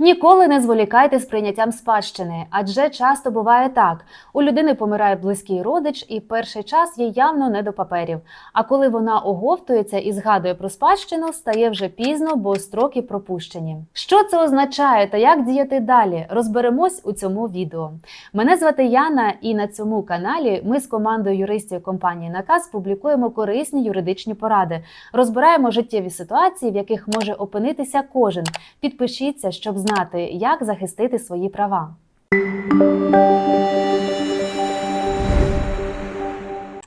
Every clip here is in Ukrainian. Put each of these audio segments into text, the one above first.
Ніколи не зволікайте з прийняттям спадщини, адже часто буває так: у людини помирає близький родич, і перший час їй явно не до паперів. А коли вона оговтується і згадує про спадщину, стає вже пізно, бо строки пропущені. Що це означає та як діяти далі? Розберемось у цьому відео. Мене звати Яна, і на цьому каналі ми з командою юристів компанії Наказ публікуємо корисні юридичні поради, розбираємо життєві ситуації, в яких може опинитися кожен. Підпишіться, щоб знати, як захистити свої права.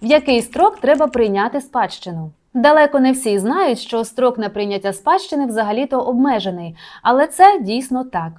В який строк треба прийняти спадщину? Далеко не всі знають, що строк на прийняття спадщини взагалі-то обмежений, але це дійсно так.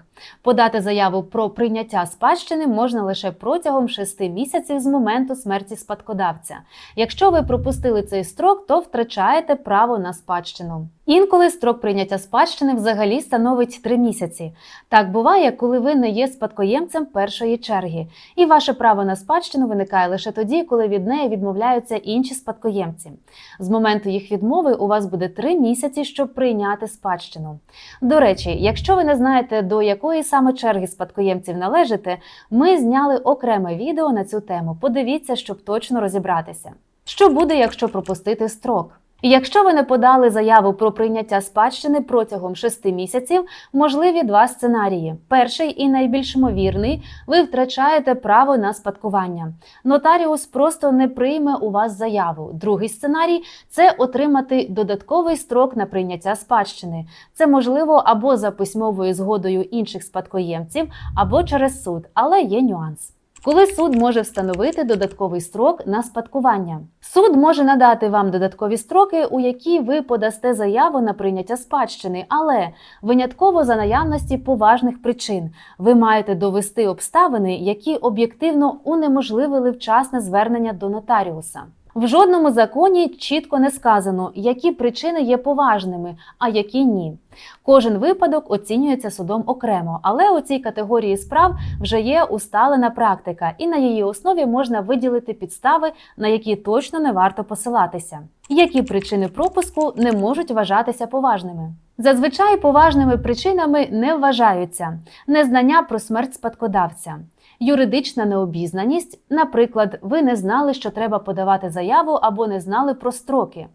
Подати заяву про прийняття спадщини можна лише протягом 6 місяців з моменту смерті спадкодавця. Якщо ви пропустили цей строк, то втрачаєте право на спадщину. Інколи строк прийняття спадщини взагалі становить 3 місяці. Так буває, коли ви не є спадкоємцем першої черги, і ваше право на спадщину виникає лише тоді, коли від неї відмовляються інші спадкоємці. З моменту їх відмови у вас буде 3 місяці, щоб прийняти спадщину. До речі, якщо ви не знаєте, до якої саме черги спадкоємців належите, ми зняли окреме відео на цю тему. Подивіться, щоб точно розібратися. Що буде, якщо пропустити строк? Якщо ви не подали заяву про прийняття спадщини протягом 6 місяців, можливі два сценарії. Перший і найбільш ймовірний – ви втрачаєте право на спадкування. Нотаріус просто не прийме у вас заяву. Другий сценарій це отримати додатковий строк на прийняття спадщини. Це можливо або за письмовою згодою інших спадкоємців, або через суд, але є нюанс. Коли суд може встановити додатковий строк на спадкування, суд може надати вам додаткові строки, у які ви подасте заяву на прийняття спадщини, але винятково за наявності поважних причин ви маєте довести обставини, які об'єктивно унеможливили вчасне звернення до нотаріуса. В жодному законі чітко не сказано, які причини є поважними, а які ні. Кожен випадок оцінюється судом окремо, але у цій категорії справ вже є усталена практика, і на її основі можна виділити підстави, на які точно не варто посилатися. Які причини пропуску не можуть вважатися поважними? Зазвичай поважними причинами не вважаються незнання про смерть спадкодавця. Юридична необізнаність, наприклад, ви не знали, що треба подавати заяву або не знали про строки,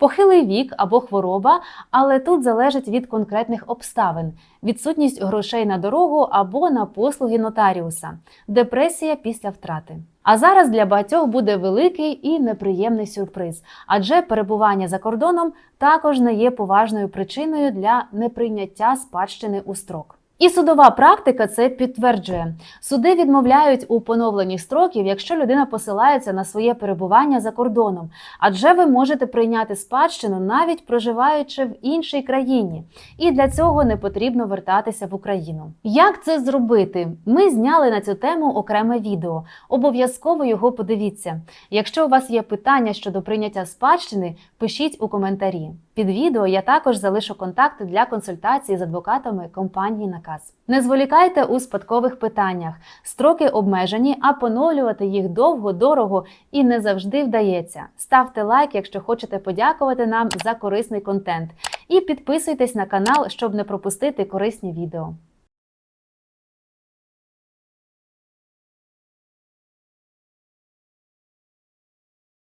похилий вік або хвороба, але тут залежить від конкретних обставин, відсутність грошей на дорогу або на послуги нотаріуса, депресія після втрати. А зараз для багатьох буде великий і неприємний сюрприз, адже перебування за кордоном також не є поважною причиною для неприйняття спадщини у строк. І судова практика це підтверджує. Суди відмовляють у поновленні строків, якщо людина посилається на своє перебування за кордоном, адже ви можете прийняти спадщину навіть проживаючи в іншій країні, і для цього не потрібно вертатися в Україну. Як це зробити? Ми зняли на цю тему окреме відео. Обов'язково його подивіться. Якщо у вас є питання щодо прийняття спадщини, пишіть у коментарі. Під відео я також залишу контакти для консультації з адвокатами компанії Наказ. Не зволікайте у спадкових питаннях. Строки обмежені, а поновлювати їх довго, дорого і не завжди вдається. Ставте лайк, якщо хочете подякувати нам за корисний контент. І підписуйтесь на канал, щоб не пропустити корисні відео.